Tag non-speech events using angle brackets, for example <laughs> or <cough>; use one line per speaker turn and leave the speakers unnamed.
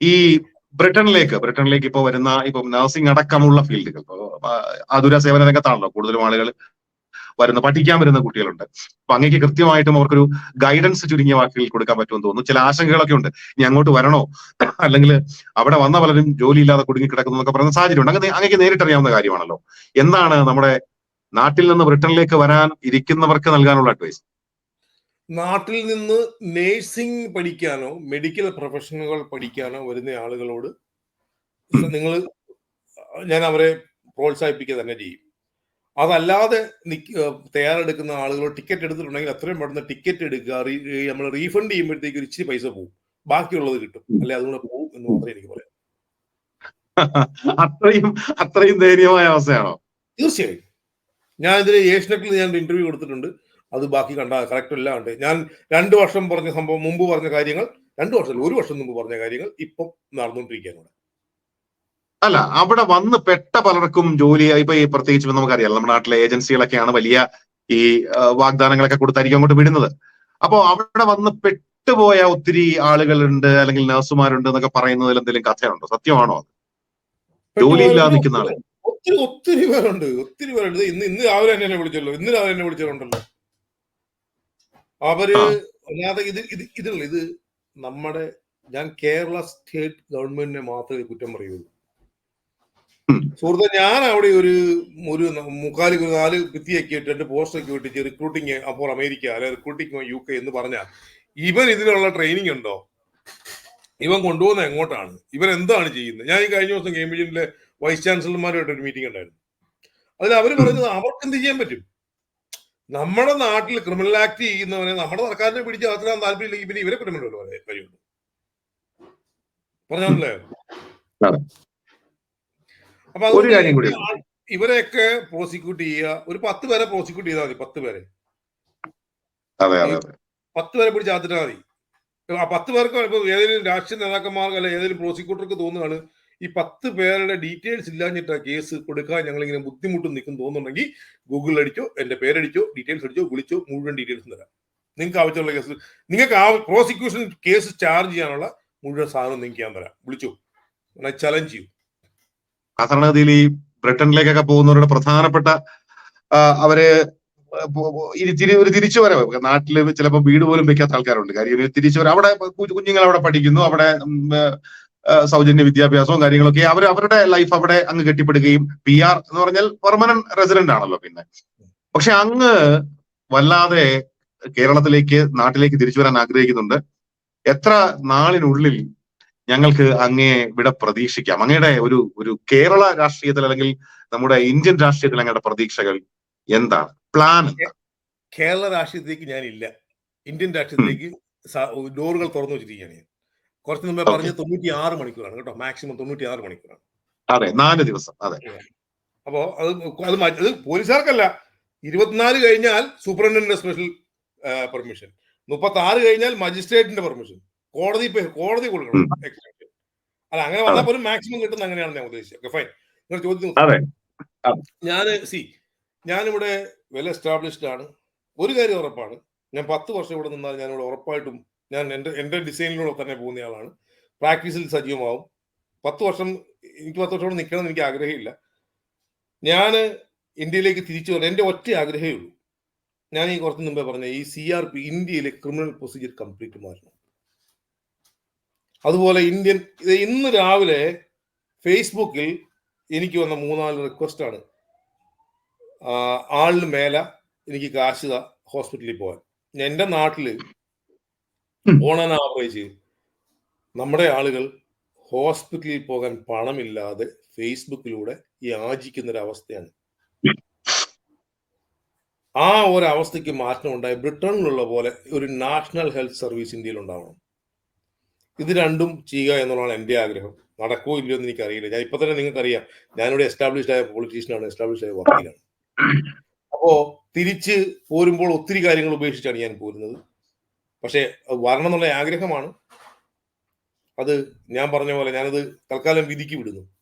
ഈ ബ്രിട്ടനിലേക്ക് ബ്രിട്ടനിലേക്ക് ഇപ്പോൾ വരുന്ന ഇപ്പം നഴ്സിംഗ് അടക്കമുള്ള ഫീൽഡുകൾ. ആതുര സേവന രംഗത്താണല്ലോ കൂടുതലും ആളുകൾ വരുന്ന പഠിക്കാൻ വരുന്ന കുട്ടികളുണ്ട്. അപ്പൊ അങ്ങേക്ക് കൃത്യമായിട്ടും അവർക്കൊരു ഗൈഡൻസ് ചുരുങ്ങിയ വാക്കുകൾ കൊടുക്കാൻ പറ്റുമെന്ന് തോന്നുന്നു. ചില ആശങ്കകളൊക്കെ ഉണ്ട്. ഇനി അങ്ങോട്ട് വരണോ? അല്ലെങ്കിൽ അവിടെ വന്ന പലരും ജോലി ഇല്ലാതെ കുടുങ്ങി കിടക്കുന്നു എന്നൊക്കെ പറയുന്ന സാഹചര്യമുണ്ട്. അങ്ങനെ അങ്ങേക്ക് നേരിട്ടറിയാവുന്ന കാര്യമാണല്ലോ. എന്താണ് നമ്മുടെ നാട്ടിൽ നിന്ന് ബ്രിട്ടനിലേക്ക് വരാൻ ഇരിക്കുന്നവർക്ക് നൽകാനുള്ള അഡ്വൈസ്
നാട്ടിൽ നിന്ന് നേഴ്സിംഗ് പഠിക്കാനോ മെഡിക്കൽ പ്രൊഫഷനുകൾ പഠിക്കാനോ വരുന്ന ആളുകളോട് നിങ്ങൾ ഞാൻ അവരെ പ്രോത്സാഹിപ്പിക്കുക തന്നെ ചെയ്യും. അതല്ലാതെ തയ്യാറെടുക്കുന്ന ആളുകൾ ടിക്കറ്റ് എടുത്തിട്ടുണ്ടെങ്കിൽ അത്രയും പെട്ടെന്ന് ടിക്കറ്റ് എടുക്കുക നമ്മൾ റീഫണ്ട് ചെയ്യുമ്പോഴത്തേക്ക് ഒരു ഇച്ചിരി പൈസ പോകും ബാക്കിയുള്ളത് കിട്ടും. അല്ലെ? അതുകൊണ്ട് പോകും എന്ന് മാത്രമേ എനിക്ക് പറയാം <laughs>
അത്രയും അത്രയും ദയനീയമായ അവസ്ഥയാണോ?
തീർച്ചയായും. ഞാൻ ഇതിന് ഏഷ്യനെറ്റിൽ ഞാൻ ഇന്റർവ്യൂ കൊടുത്തിട്ടുണ്ട്. അത് ബാക്കി കണ്ട കറക്റ്റ് എല്ലാം ഉണ്ട്. ഞാൻ രണ്ട് വർഷം പറഞ്ഞ സംഭവം മുമ്പ് പറഞ്ഞ കാര്യങ്ങൾ രണ്ട് വർഷം ഒരു വർഷം മുമ്പ് പറഞ്ഞ കാര്യങ്ങൾ ഇപ്പം നടന്നുകൊണ്ടിരിക്കുകയാണ്
അല്ല അവിടെ വന്ന് പെട്ട പലർക്കും ജോലി ഇപ്പൊ ഈ പ്രത്യേകിച്ച് നമുക്കറിയാം നമ്മുടെ നാട്ടിലെ ഏജൻസികളൊക്കെയാണ് വലിയ ഈ വാഗ്ദാനങ്ങളൊക്കെ കൊടുത്തായിരിക്കും അങ്ങോട്ട് വിടുന്നത്. അപ്പോ അവിടെ വന്ന് പെട്ടുപോയ ഒത്തിരി ആളുകളുണ്ട് അല്ലെങ്കിൽ നഴ്സുമാരുണ്ട് എന്നൊക്കെ പറയുന്നതിൽ എന്തെങ്കിലും കഥയുണ്ടോ? സത്യമാണോ അത്? ജോലിയില്ലാതെ നിൽക്കുന്ന ആൾ.
ഒത്തിരി ഒത്തിരി പേരുണ്ട് ഒത്തിരി പേരുണ്ട്. ഇന്ന് ഇന്ന് രാവിലെ തന്നെ എന്നെ വിളിച്ചല്ലോ ഇന്ന് രാവിലെ എന്നെ വിളിച്ചിട്ടുണ്ടല്ലോ
അവർ.
അല്ലാതെ ഇത് ഇത് ഇതില്ല ഇത് നമ്മുടെ ഞാൻ കേരള സ്റ്റേറ്റ് ഗവൺമെന്റിനെ മാത്രമേ കുറ്റം പറയുള്ളൂ. സുഹൃത്തെ ഞാൻ അവിടെ ഒരു ഒരു മുക്കാൽ നാല് ഭിത്തിയൊക്കെ ഇട്ട് രണ്ട് പോസ്റ്റൊക്കെ ഇട്ടിച്ച് റിക്രൂട്ടിങ് അപ്പോൾ അമേരിക്ക അല്ലെ റിക്രൂട്ടിങ് യു കെ എന്ന് പറഞ്ഞാൽ ഇവൻ ഇതിനുള്ള ട്രെയിനിങ് ഉണ്ടോ? ഇവൻ കൊണ്ടുപോകുന്ന എങ്ങോട്ടാണ്? ഇവൻ എന്താണ് ചെയ്യുന്നത്? ഞാൻ ഈ കഴിഞ്ഞ ദിവസം കേംബ്രിഡ്ജിലെ വൈസ് ചാൻസലർമാരുമായിട്ട് ഒരു മീറ്റിംഗ് ഉണ്ടായിരുന്നു. അതിൽ അവർ പറയുന്നത് അവർക്ക് എന്ത് ചെയ്യാൻ പറ്റും? നമ്മുടെ നാട്ടിൽ ക്രിമിനൽ ആക്ട് ചെയ്യുന്നവനെ നമ്മുടെ സർക്കാരിനെ പിടിച്ച് അകത്തിടാൻ താല്പര്യമില്ലെങ്കിൽ പിന്നെ ഇവരെ ക്രിമിനൽ കഴിയുള്ളൂ. പറഞ്ഞല്ലേ. അപ്പൊ അതുകൊണ്ട് ഇവരെയൊക്കെ പ്രോസിക്യൂട്ട് ചെയ്യുക. ഒരു പത്ത് പേരെ പ്രോസിക്യൂട്ട് ചെയ്താൽ മതി പത്ത് പേരെ. പത്ത് പേരെ പിടിച്ച് അകത്തിട്ടാൽ മതി. പത്ത് പേർക്ക് ഇപ്പൊ ഏതെങ്കിലും രാഷ്ട്രീയ നേതാക്കന്മാർക്ക് അല്ലെ ഏതെങ്കിലും പ്രോസിക്യൂട്ടർക്ക് തോന്നുകയാണ് ഈ പത്ത് പേരുടെ ഡീറ്റെയിൽസ് ഇല്ലാഞ്ഞിട്ട് ആ കേസ് കൊടുക്കാൻ ഞങ്ങൾ ഇങ്ങനെ ബുദ്ധിമുട്ട് നിൽക്കും തോന്നുന്നുണ്ടെങ്കിൽ ഗൂഗിളിൽ അടിച്ചോ എന്റെ പേരടിച്ചോ ഡീറ്റെയിൽസ് അടിച്ചോ വിളിച്ചോ മുഴുവൻ ഡീറ്റെയിൽസ് തരാം. നിങ്ങൾക്ക് ആവശ്യമുള്ള കേസ് നിങ്ങൾക്ക് ആ പ്രോസിക്യൂഷൻ കേസ് ചാർജ് ചെയ്യാനുള്ള മുഴുവൻ സാധനം നിങ്ങൾക്ക് ഞാൻ തരാം. വിളിച്ചു? ചലഞ്ച് ചെയ്യും.
സാധാരണഗതിയിൽ ഈ ബ്രിട്ടനിലേക്കൊക്കെ പോകുന്നവരുടെ പ്രധാനപ്പെട്ട അവർ ഒരു തിരിച്ചു വരവ്. നാട്ടിൽ ചിലപ്പോൾ വീട് പോലും വെക്കാത്ത ആൾക്കാരുണ്ട്. കാര്യം തിരിച്ചു വരവ്. അവിടെ കുഞ്ഞുങ്ങൾ അവിടെ പഠിക്കുന്നു. അവിടെ സൗജന്യ വിദ്യാഭ്യാസവും കാര്യങ്ങളൊക്കെ അവർ അവരുടെ ലൈഫ് അവിടെ അങ്ങ് കെട്ടിപ്പടുകയും പി ആർ എന്ന് പറഞ്ഞാൽ പെർമനന്റ് റെസിഡന്റ് ആണല്ലോ പിന്നെ. പക്ഷെ അങ്ങ് വല്ലാതെ കേരളത്തിലേക്ക് നാട്ടിലേക്ക് തിരിച്ചു വരാൻ ആഗ്രഹിക്കുന്നുണ്ട്. എത്ര നാളിനുള്ളിൽ ഞങ്ങൾക്ക് അങ്ങേ ഇവിടെ പ്രതീക്ഷിക്കാം. അങ്ങയുടെ ഒരു ഒരു കേരള രാഷ്ട്രീയത്തിൽ അല്ലെങ്കിൽ നമ്മുടെ ഇന്ത്യൻ രാഷ്ട്രീയത്തിൽ അങ്ങയുടെ പ്രതീക്ഷകൾ എന്താണ്? പ്ലാൻ
കേരള രാഷ്ട്രീയത്തിലേക്ക് ഞാനില്ല. ഇന്ത്യൻ രാഷ്ട്രീയത്തിലേക്ക് ഡോറുകൾ തുറന്നു വെച്ചിരിക്കുകയാണ് ഞാൻ. കുറച്ച് മുമ്പേ. പറഞ്ഞ തൊണ്ണൂറ്റി ആറ് മണിക്കൂറാണ് കേട്ടോ. മാക്സിമം തൊണ്ണൂറ്റി ആറ് മണിക്കൂറാണ്.
അതെ നാല് ദിവസം. അതെ.
അപ്പോ അത് അത് അത് പോലീസുകാർക്കല്ല. ഇരുപത്തിനാല് കഴിഞ്ഞാൽ സൂപ്രണ്ടന്റിന്റെ സ്പെഷ്യൽ പെർമിഷൻ മുപ്പത്തി ആറ് കഴിഞ്ഞാൽ മജിസ്ട്രേറ്റിന്റെ പെർമിഷൻ കോടതി കോടതി കൊടുക്കണം എക്സ്റ്റൻഷൻ അല്ല അങ്ങനെ വന്നാൽ പോലും മാക്സിമം കിട്ടുന്ന അങ്ങനെയാണ് ഞാൻ ഉദ്ദേശിച്ചത്. ഫൈൻ നിങ്ങൾ ചോദ്യം
അതെ.
ഞാൻ സി ഞാനിവിടെ വെൽ എസ്റ്റാബ്ലിഷ്ഡ് ആണ്. ഒരു കാര്യം ഉറപ്പാണ്. ഞാൻ പത്ത് വർഷം ഇവിടെ നിന്നാൽ ഞാനിവിടെ ഇവിടെ ഉറപ്പായിട്ടും ഞാൻ എന്റെ എന്റെ ഡിസൈനിലൂടെ തന്നെ പോകുന്നയാളാണ്. പ്രാക്ടീസിൽ സജീവമാവും. പത്ത് വർഷം എനിക്ക് പത്ത് വർഷം കൂടെ നിൽക്കണം എന്ന് എനിക്ക് ആഗ്രഹമില്ല. ഞാൻ ഇന്ത്യയിലേക്ക് തിരിച്ചു വരാൻ എന്റെ ഒറ്റ ആഗ്രഹമേ ഉള്ളൂ. ഞാൻ ഈ കുറച്ച് മുമ്പേ പറഞ്ഞ ഈ സി ആർ പി ഇന്ത്യയിലെ ക്രിമിനൽ പ്രൊസീജിയർ കംപ്ലീറ്റ് മാറ്റണം. അതുപോലെ ഇന്ത്യൻ ഇന്ന് രാവിലെ ഫേസ്ബുക്കിൽ എനിക്ക് വന്ന മൂന്നാൽ റിക്വസ്റ്റ് ആണ്. ആളിന് മേല എനിക്ക് കാശിത ഹോസ്പിറ്റലിൽ പോകാൻ. എന്റെ നാട്ടിൽ
ഉം.
ഓൺ ആൻ ആവറേജ് നമ്മുടെ ആളുകൾ ഹോസ്പിറ്റലിൽ പോകാൻ പണമില്ലാതെ ഫേസ്ബുക്കിലൂടെ യാചിക്കുന്ന ഒരു അവസ്ഥയാണ് ആ ഒരു അവസ്ഥയ്ക്ക് മാറ്റം ഉണ്ടായി ബ്രിട്ടനിലുള്ള പോലെ ഒരു നാഷണൽ ഹെൽത്ത് സർവീസ് ഇന്ത്യയിൽ ഉണ്ടാവണം. ഇത് രണ്ടും ചെയ്യുക എന്നുള്ളതാണ് എന്റെ ആഗ്രഹം. നടക്കുമോ ഇല്ലയോ എന്ന് എനിക്കറിയില്ല. ഞാൻ ഇപ്പൊ തന്നെ നിങ്ങൾക്ക് നിങ്ങൾക്കറിയാം. ഞാനിവിടെ എസ്റ്റാബ്ലിഷ്ഡ് ആയ പൊളിറ്റീഷ്യനാണ് എസ്റ്റാബ്ലിഷ്ഡ് ആയ വക്കീലാണ്. അപ്പോ തിരിച്ച് പോരുമ്പോൾ ഒത്തിരി കാര്യങ്ങൾ ഉപേക്ഷിച്ചാണ് ഞാൻ പോരുന്നത്. പക്ഷേ അത് വരണം എന്നുള്ള ആഗ്രഹമാണ്. അത് ഞാൻ പറഞ്ഞ പോലെ ഞാനത് തൽക്കാലം വിധിക്ക് വിടുന്നു.